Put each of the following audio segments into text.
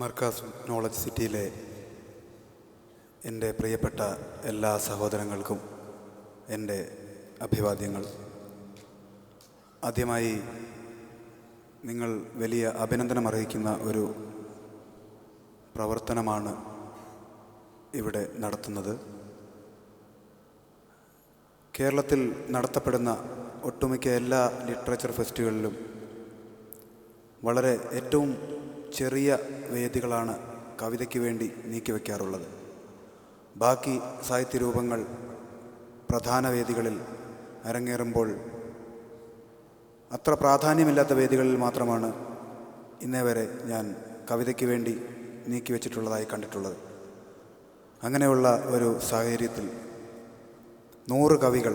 Markaz knowledge സിറ്റിയിലെ എന്റെ പ്രിയപ്പെട്ട എല്ലാ സഹോദരങ്ങൾക്കും എന്റെ അഭിവാദ്യങ്ങൾ. ആദ്യമായി നിങ്ങൾ വലിയ അഭിനന്ദനം അർഹിക്കുന്ന ഒരു പ്രവർത്തനമാണ് ഇവിടെ നടത്തുന്നത്. കേരളത്തിൽ നടത്തപ്പെടുന്ന ഒട്ടുമിക്ക എല്ലാ ലിറ്ററേച്ചർ ഫെസ്റ്റിവലിലും വളരെ ഏറ്റവും ചെറിയ വേദികളാണ് കവിതയ്ക്ക് വേണ്ടി നീക്കിവെക്കാറുള്ളത്. ബാക്കി സാഹിത്യ രൂപങ്ങൾ പ്രധാന വേദികളിൽ അരങ്ങേറുമ്പോൾ അത്ര പ്രാധാന്യമില്ലാത്ത വേദികളിൽ മാത്രമാണ് ഇന്നേ വരെ ഞാൻ കവിതയ്ക്ക് വേണ്ടി നീക്കിവെച്ചിട്ടുള്ളതായി കണ്ടിട്ടുള്ളത്. അങ്ങനെയുള്ള ഒരു സാഹചര്യത്തിൽ നൂറ് കവികൾ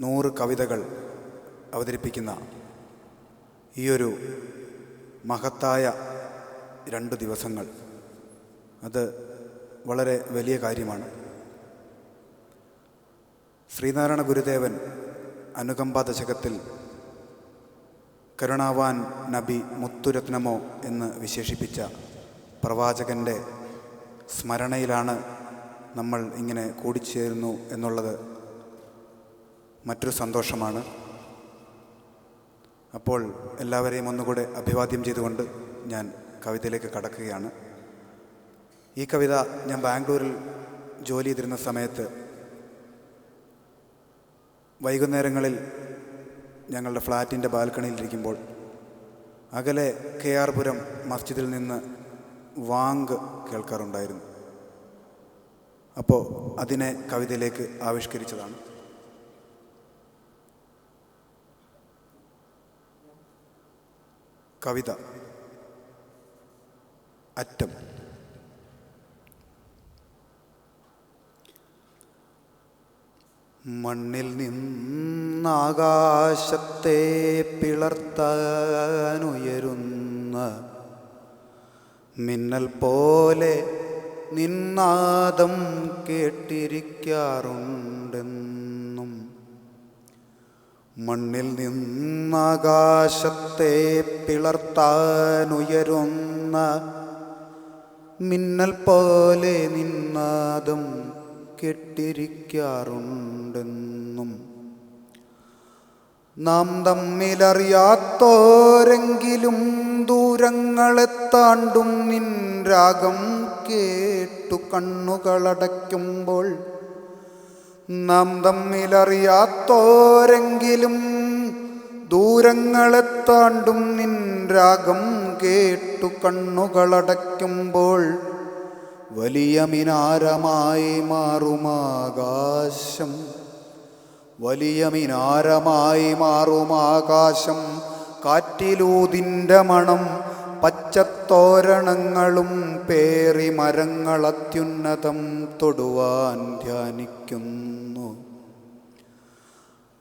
നൂറ് കവിതകൾ അവതരിപ്പിക്കുന്ന ഈയൊരു മഹത്തായ രണ്ട് ദിവസങ്ങൾ. അത് വളരെ വലിയ കാര്യമാണ്. ശ്രീനാരായണ ഗുരുദേവൻ അനുകമ്പ ദശകത്തിൽ കരുണാവാൻ നബി മുത്തുരത്നമോ എന്ന് വിശേഷിപ്പിച്ച പ്രവാചകന്റെ സ്മരണയിലാണ് നമ്മൾ ഇങ്ങനെ കൂടിച്ചേരുന്നു എന്നുള്ളത് മറ്റൊരു സന്തോഷമാണ്. അപ്പോൾ എല്ലാവരെയും ഒന്നുകൂടെ അഭിവാദ്യം ചെയ്തുകൊണ്ട് ഞാൻ കവിതയിലേക്ക് കടക്കുകയാണ്. ഈ കവിത ഞാൻ ബാംഗ്ലൂരിൽ ജോലി ചെയ്തിരുന്ന സമയത്ത് വൈകുന്നേരങ്ങളിൽ ഞങ്ങളുടെ ഫ്ലാറ്റിന്റെ ബാൽക്കണിയിലിരിക്കുമ്പോൾ അകലെ കെ ആർ പുരം മസ്ജിദിൽ നിന്ന് വാങ്ക് കേൾക്കാറുണ്ടായിരുന്നു. അപ്പോൾ അതിനെ കവിതയിലേക്ക് ആവിഷ്കരിച്ചതാണ്. കവിത. അറ്റം. മണ്ണിൽ നിന്നാകാശത്തെ പിളർത്താനുയരുന്ന മിന്നൽ പോലെ നിന്നാദം കേട്ടിരിക്കാറുണ്ടെന്നും മണ്ണിൽ നിന്നാകാശത്തെ പിളർത്താനുയരുന്ന മിന്നൽ പോലെ നിന്നാദം കെട്ടിരിക്കാറുണ്ടെന്നും നാം തമ്മിലറിയാത്തോരെങ്കിലും ദൂരങ്ങളെ താണ്ടും നിൻ രാഗം കേട്ടു കണ്ണുകളടയ്ക്കുമ്പോൾ നാം തമ്മിലറിയാത്തോരെങ്കിലും ദൂരങ്ങളെ താണ്ടും നിൻ രാഗം കേട്ടു കണ്ണുകളടയ്ക്കുമ്പോൾ വലിയ മിനാരമായി മാറുമാകാശം വലിയ മിനാരമായി മാറുമാകാശം കാറ്റിലൂതിന്റെ മണം പച്ചത്തോരണങ്ങളും പേറി മരങ്ങൾ അത്യുന്നതം തൊടുവാൻ ധ്യാനിക്കുന്നു.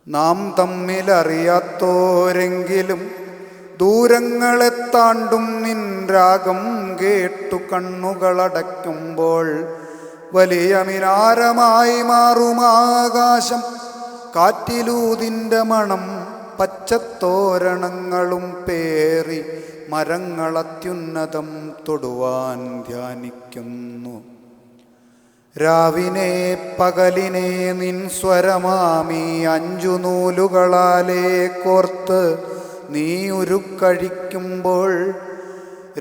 നാം തമ്മിലറിയാത്തോരെങ്കിലും ദൂരങ്ങളെ താണ്ടും നിൻ രാഗം കേട്ടു കണ്ണുകളടയ്ക്കുമ്പോൾ വലിയ മിനാരമായി മാറുമാകാശം കാറ്റിലൂതിന്റെ മണം പച്ചത്തോരണങ്ങളും പേറി മരങ്ങളത്യുന്നതം തൊടുവാൻ ധ്യാനിക്കുന്നു. രാവിനെ പകലിനെ നിൻ സ്വരമാമി അഞ്ചു നൂലുകളാലേ കോർത്ത് നീ ഉരുക്കഴിക്കുമ്പോൾ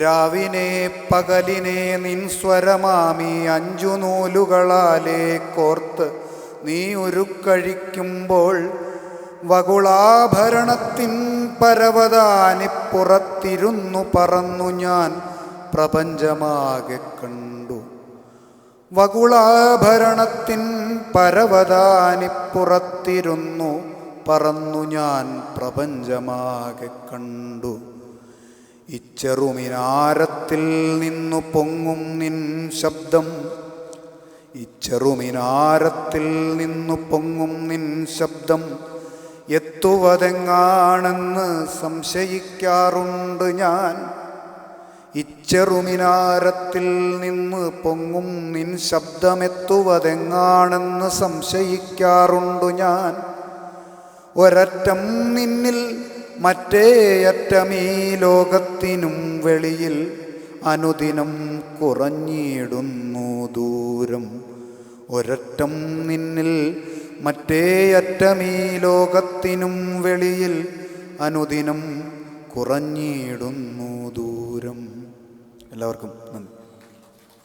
രാവിനെ പകലിനെ നിൻ സ്വരമാമി അഞ്ചു നൂലുകളാലേ കോർത്ത് നീ ഉരുക്കഴിക്കുമ്പോൾ വകുളാഭരണത്തിൻ പരവതാനിപ്പുറത്തിരുന്നു പറന്നു ഞാൻ പ്രപഞ്ചമാകെ കണ്ടു. വകുളാഭരണത്തിൻ പരവതാനിപ്പുറത്തിരുന്നു പറന്നു ഞാൻ പ്രപഞ്ചമാകെ കണ്ടു. ഇച്ചെറുമിനാരത്തിൽ നിന്നു പൊങ്ങും നിൻ ശബ്ദം. ഇച്ചെറുമിനാരത്തിൽ നിന്നു പൊങ്ങും നിൻ ശബ്ദം. എത്തുവതെങ്ങാണെന്ന് സംശയിക്കാറുണ്ട് ഞാൻ. ഇച്ചെറുമിനാരത്തിൽ നിന്ന് പൊങ്ങും നിൻ ശബ്ദമെത്തുവതെങ്ങാണെന്ന് സംശയിക്കാറുണ്ട് ഞാൻ. ഒരറ്റം നിന്നിൽ മറ്റേ അറ്റം ഈ ലോകത്തിനും വെളിയിൽ അനുദിനം കുറഞ്ഞിടുന്നു ദൂരം. ഒരറ്റം നിന്നിൽ മറ്റേ ഈ ലോകത്തിനും വെളിയിൽ അനുദിനം കുറഞ്ഞിടുന്നു ദൂരം. എല്ലാവർക്കും നന്ദി.